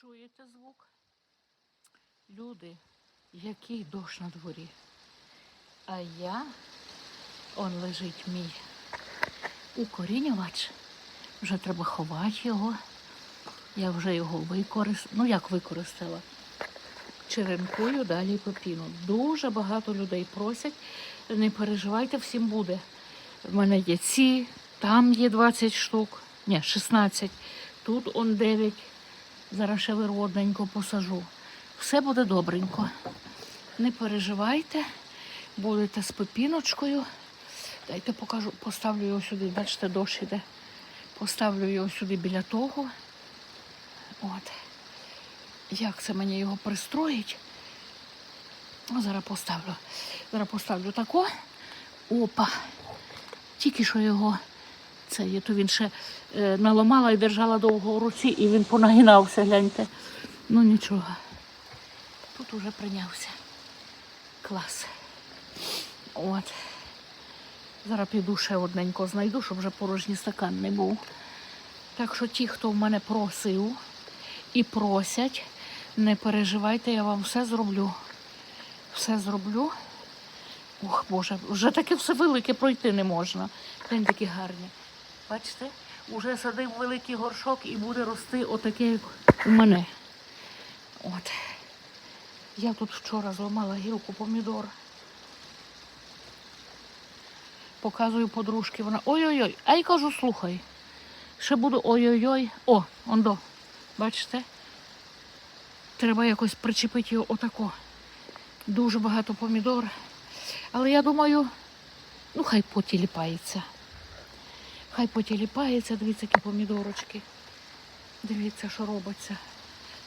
Чуєте звук? Люди, який дощ на дворі. А я, он лежить мій укорінювач. Вже треба ховати його. Я вже його використала. Ну як використала? Черенкую далі пепіну. Дуже багато людей просять. Не переживайте, всім буде. В мене є ці, там є 20 штук, ні, 16. Тут он 9. Зараз ще виродненько посажу. Все буде добренько. Не переживайте, будете з пепіночкою. Дайте покажу, поставлю його сюди. Бачите, дощ іде. Поставлю його сюди біля того. От. Як це мені його пристроїть? Ну, зараз поставлю. Зараз поставлю тако. Опа. Тільки що його це є, то він ще е, наламала і держала довго у руці, і він понагинався, гляньте. Ну нічого. Тут уже прийнявся. Клас. От. Зараз піду ще одненько знайду, щоб вже порожній стакан не був. Так що ті, хто в мене просив і просять, не переживайте, я вам все зроблю. Все зроблю. Ох, Боже, вже таке все велике пройти не можна. Він такі гарні. Бачите, уже садив великий горшок і буде рости отаке, як у мене. От. Я тут вчора зламала гілку помідор. Показую подружки, вона ой-ой-ой, а я кажу, слухай. Ще буду ой-ой-ой. О, ондо. Бачите? Треба якось причепити його отако. Дуже багато помідор. Але я думаю, ну хай потіліпається. Хай потіліпається, дивіться, які помідорочки. Дивіться, що робиться.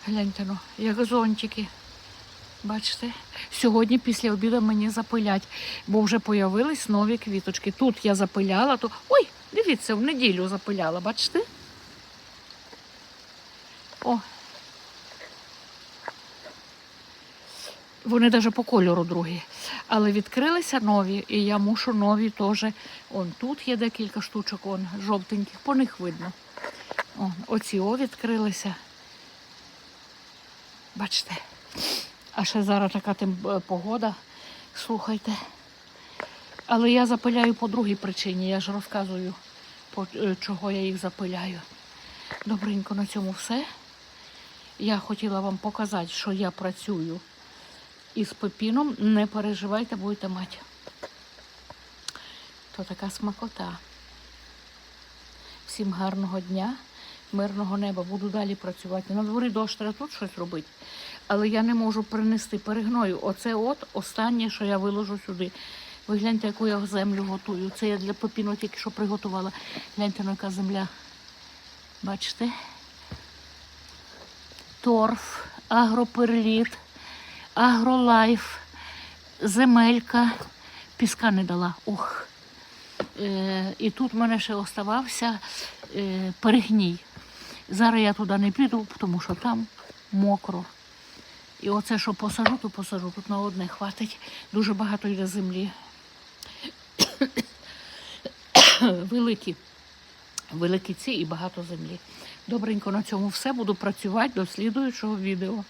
Гляньте ну, як зонтики. Бачите? Сьогодні після обіду мені запилять, бо вже появились нові квіточки. Тут я запиляла, то. Ой, дивіться, в неділю запиляла, бачите? О. Вони навіть по кольору другі. Але відкрилися нові, і я мушу нові теж. Он тут є декілька штучок, он жовтеньких, по них видно. О, оці о відкрилися. Бачите. А ще зараз така тим е, погода. Слухайте. Але я запиляю по другій причині. Я ж розказую, е, чого я їх запиляю. Добренько на цьому все. Я хотіла вам показати, що я працюю із пепіном. Не переживайте, будете мати. То така смакота. Всім гарного дня, мирного неба. Буду далі працювати. На дворі дощ треба тут щось робити. Але я не можу принести перегною. Оце от останнє, що я виложу сюди. Ви гляньте, яку я землю готую. Це я для пепіну тільки що приготувала. Гляньте, на яка земля. Бачите? Торф, агроперліт, агролайф, земелька. Піска не дала. Ох. Е, і тут в мене ще оставався е, перегній. Зараз я туди не піду, тому що там мокро. І оце, що посажу, то посажу. Тут на одне хватить. Дуже багато йде землі. Великі. Великі ці і багато землі. Добренько на цьому все. Буду працювати до слідуючого відео.